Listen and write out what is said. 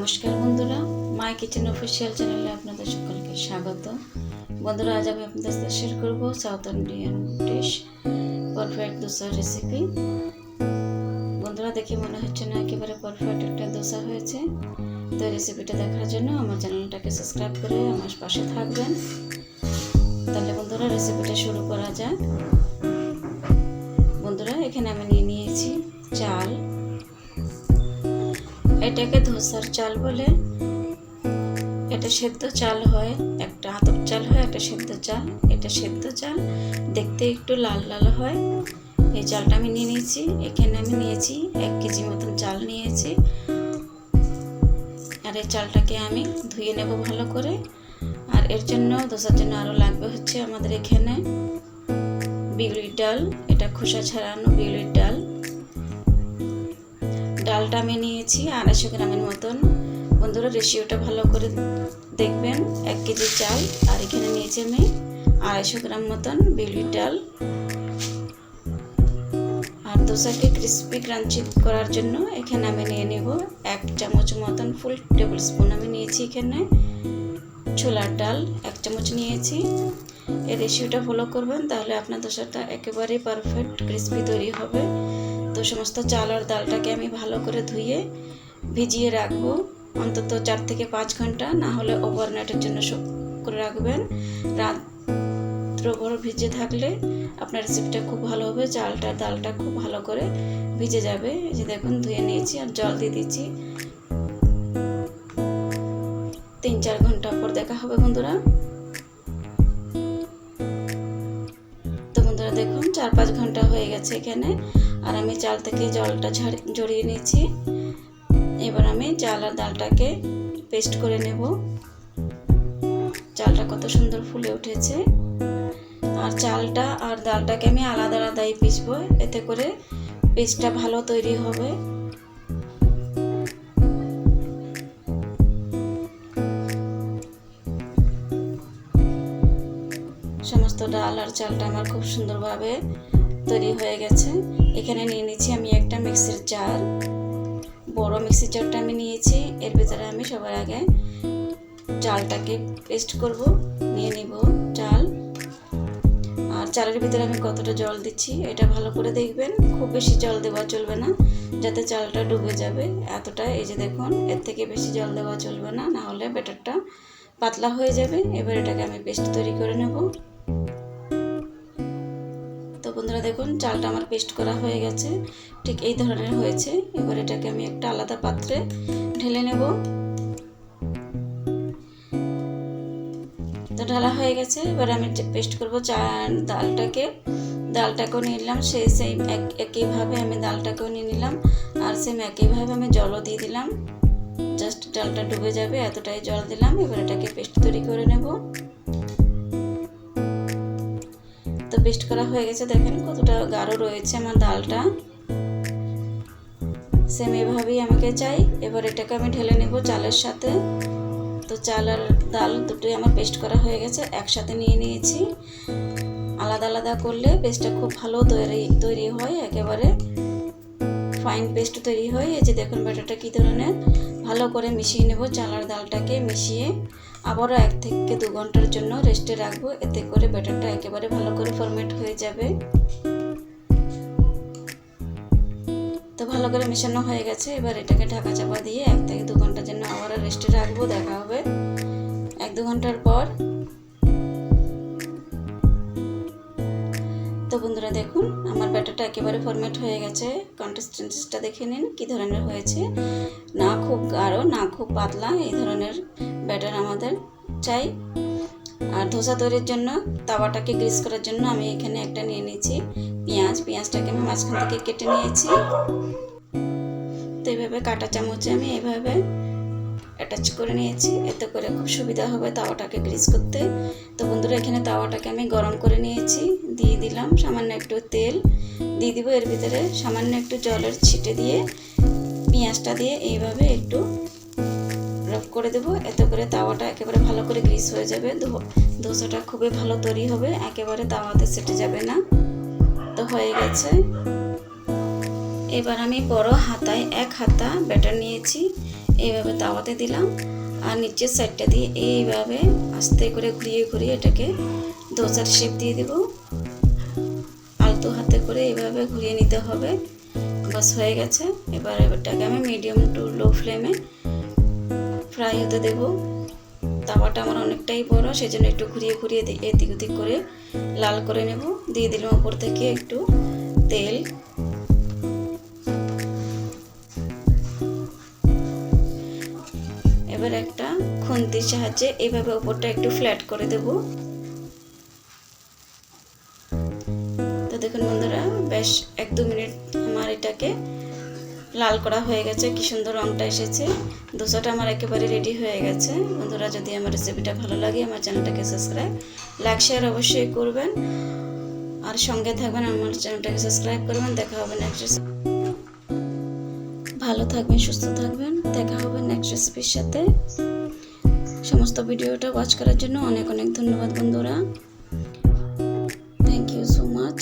নমস্কার বন্ধুরা মাই kitchen official চ্যানেলে আপনাদের সকলকে স্বাগত। বন্ধুরা, আজ আমি আপনাদের সাথে শেয়ার করব সাউথ ইন্ডিয়ান ডিশ পারফেক্ট দোসার রেসিপি বন্ধুরা, দেখে মনে হচ্ছে না একেবারে পারফেক্ট একটা দোসা হয়েছে। তো রেসিপিটা দেখার জন্য আমার চ্যানেলটাকে সাবস্ক্রাইব করে আমার পাশে থাকবেন। তাহলে বন্ধুরা রেসিপিটা শুরু করা যাক। বন্ধুরা, এখানে আমি নিয়ে নিয়েছি চাল এটাকে ধোসার চাল বলে। এটা সেদ্ধ চাল হয়, একটা আতপ চাল হয়, একটা সেদ্ধ চাল, এটা সেদ্ধ চাল। দেখতে একটু লাল লাল হয়। এই চালটা আমি নিয়ে নিয়েছি, এখানে আমি নিয়েছি এক কেজি মতন চাল নিয়েছি। আর এই চালটাকে আমি ধুয়ে নেব ভালো করে। আর এর জন্য দোসার জন্য আরও লাগবে হচ্ছে আমাদের এখানে বিউলির ডাল। এটা খোসা ছাড়ানো বিউলির ডাল। ডালটা আমি নিয়েছি আড়াইশো গ্রামের মতন। বন্ধুরা রেশিওটা ভালো করে দেখবেন। এক কেজি চাল, আর এখানে নিয়েছি আমি আড়াইশো গ্রাম মতন বিউলির ডাল। আর দোসাকে ক্রিস্পি ক্রাঞ্চি করার জন্য এখানে আমি নিয়ে নেব এক চামচ মতন ফুল টেবিল স্পুন আমি নিয়েছি এখানে। ছোলার ডাল এক চামচ নিয়েছি। এই রেশিওটা ফলো করবেন, তাহলে আপনার দোসাটা একেবারেই পারফেক্ট ক্রিস্পি তৈরি হবে। তো সমস্ত চাল আর ডালটাকে আমি ভালো করে ধুয়ে ভিজিয়ে রাখব। অন্তত চার থেকে পাঁচ ঘণ্টা, না হলে ওভারনাইটের জন্য সব করে রাখবেন। রাত্রভর ভিজে থাকলে আপনার রেসিপিটা খুব ভালো হবে, চালটা, ডালটা খুব ভালো করে ভিজে যাবে। এই যে দেখুন, ধুয়ে নিয়েছি আর জল দিয়ে দিচ্ছি। তিন চার ঘণ্টা পর দেখা হবে বন্ধুরা। তো বন্ধুরা দেখুন, চার পাঁচ ঘণ্টা হয়ে গেছে এখানে। আর আমি চাল থেকে জলটা ঝরিয়ে নিয়েছি এবার আমি চাল আর ডালটাকে পেস্ট করে নেব। চালটা কত সুন্দর ফুলে উঠেছে। আর চালটা আর ডালটাকে আমি আলাদা আলাদাই পিসবো এতে করে পেস্টটা ভালো তৈরি হবে। সমস্ত ডাল আর চালটা আমার খুব সুন্দরভাবে তৈরি হয়ে গেছে। এখানে নিয়ে নিচ্ছি আমি একটা মিক্সির জার। বড় মিক্সির জারটা আমি নিয়েছি। এর ভিতরে আমি সবার আগে চালটাকে পেস্ট করব, নিয়ে নিব চাল আর চালের ভিতরে আমি কতটা জল দিচ্ছি, এটা ভালো করে দেখবেন। খুব বেশি জল দেওয়া চলবে না, যাতে চালটা ডুবে যাবে। এতটা, এই যে দেখুন, এর থেকে বেশি জল দেওয়া চলবে না না হলে ব্যাটারটা পাতলা হয়ে যাবে। এবার এটাকে আমি পেস্ট তৈরি করে নেব। বন্ধুরা দেখুন, চালটা আমার পেস্ট করা হয়ে গেছে। ঠিক এই ধরনের হয়েছে। এবার এটাকে আমি একটা আলাদা পাত্রে ঢেলে নেব। তো ঢালা হয়ে গেছে। এবার আমি পেস্ট করব চা, ডালটাকে। ডালটাকেও নিয়ে নিলাম। সেই সেম একইভাবে আমি ডালটাকেও নিয়ে নিলাম। আর সেম একইভাবে আমি জলও দিয়ে দিলাম। জাস্ট ডালটা ডুবে যাবে, এতটাই জল দিলাম। এবার এটাকে পেস্ট তৈরি করে নেব। পেস্ট করা হয়ে গেছে, দেখেন কতটা গাঢ় রয়েছে আমার ডালটা। সেম এভাবেই আমাকে চাই। এবার এটাকে আমি ঢেলে নেব চালের সাথে। তো চাল আর ডাল দুটোই আমার পেস্ট করা হয়ে গেছে, একসাথে নিয়ে নিয়েছি। আলাদা আলাদা করলে পেস্টটা খুব ভালো তৈরি তৈরি হয় একেবারে। ফাইন পেস্ট তৈরি হয়, এই যে দেখুন ব্যাটারটা কী ধরনের? ভালো করে মিশিয়ে নেব চালার ডালটাকে মিশিয়ে। আবারও এক থেকে দু ঘণ্টার জন্য রেস্টে রাখব, এতে করে ব্যাটারটা একেবারে ভালো করে ফরমেট হয়ে যাবে। তো ভালো করে মেশানো হয়ে গেছে, এবার এটাকে ঢাকা চাপা দিয়ে এক থেকে দু ঘণ্টার জন্য আবারও রেস্টে রাখব, দেখা হবে। এক দু ঘণ্টার পর। তো বন্ধুরা দেখুন ব্যাটারটা একেবারে ফরমেট হয়ে গেছে। কনসিস্টেন্সিটা দেখে নিন, কী ধরনের হয়েছে। না খুব গাঢ়, না খুব পাতলা, এই ধরনের ব্যাটার আমাদের চাই। আর ধোসা তৈরির জন্য, তাওয়াটাকে গ্রিস করার জন্য আমি এখানে একটা নিয়ে নিয়েছি। পেঁয়াজ, পেঁয়াজটাকে আমি মাঝখান থেকে কেটে নিয়েছি। তো এইভাবে কাটা চামচে আমি এইভাবে অ্যাটাচ করে নিয়েছি। এতে করে খুব সুবিধা হবে তাওয়াটাকে গ্রিস করতে। তো বন্ধুরা, এখানে তাওয়াটাকে আমি গরম করে নিয়েছি। দিয়ে দিলাম সামান্য একটু তেল। দিয়ে দিব এর ভিতরে সামান্য একটু জলের ছিটে দিয়ে পেঁয়াজটা দিয়ে এইভাবে একটু রফ করে দেব। এতে করে তাওয়াটা একেবারে ভালো করে গ্রিস হয়ে যাবে। ধোসাটা খুবই ভালো তৈরি হবে। একেবারে তাওয়াতে সেটে যাবে না। তো হয়ে গেছে। এবার আমি বড় হাতায় এক হাতা ব্যাটার নিয়েছি। এইভাবে তাওয়াতে দিলাম আর নিচের সাইডটা দিয়ে এইভাবে আস্তে করে ঘুরিয়ে ঘুরিয়ে এটাকে দোসার শেপ দিয়ে দিব। আলতো হাতে করে এইভাবে ঘুরিয়ে নিতে হবে। বাস হয়ে গেছে। এবার এবারটাকে আমি মিডিয়াম টু লো ফ্লেমে ফ্রাই হতে দেব। তাওয়াটা আমার অনেকটাই বড় সেই জন্য একটু ঘুরিয়ে ঘুরিয়ে এদিক ওদিক করে লাল করে নেব। দিয়ে দিলাম ওপর থেকে একটু তেল। এবার একটা খুন্তির সাহায্যে এইভাবে ওপরটা একটু ফ্ল্যাট করে দেব। তো দেখুন বন্ধুরা, বেশ এক দু মিনিট আমার এটাকে লাল করা হয়ে গেছে, কি সুন্দর রঙটা এসেছে। দোসাটা আমার একেবারে রেডি হয়ে গেছে। বন্ধুরা, যদি আমার রেসিপিটা ভালো লাগে, আমার চ্যানেলটাকে সাবস্ক্রাইব লাইক শেয়ার অবশ্যই করবেন। আর সঙ্গে থাকবেন, আমার চ্যানেলটাকে সাবস্ক্রাইব করবেন। দেখা হবে নেক্সট ভালো থাকবেন, সুস্থ থাকবেন। দেখা হবে নেক্সট রেসিপির সাথে। সমস্ত ভিডিওটা ওয়াচ করার জন্য অনেক অনেক ধন্যবাদ বন্ধুরা। Thank you so much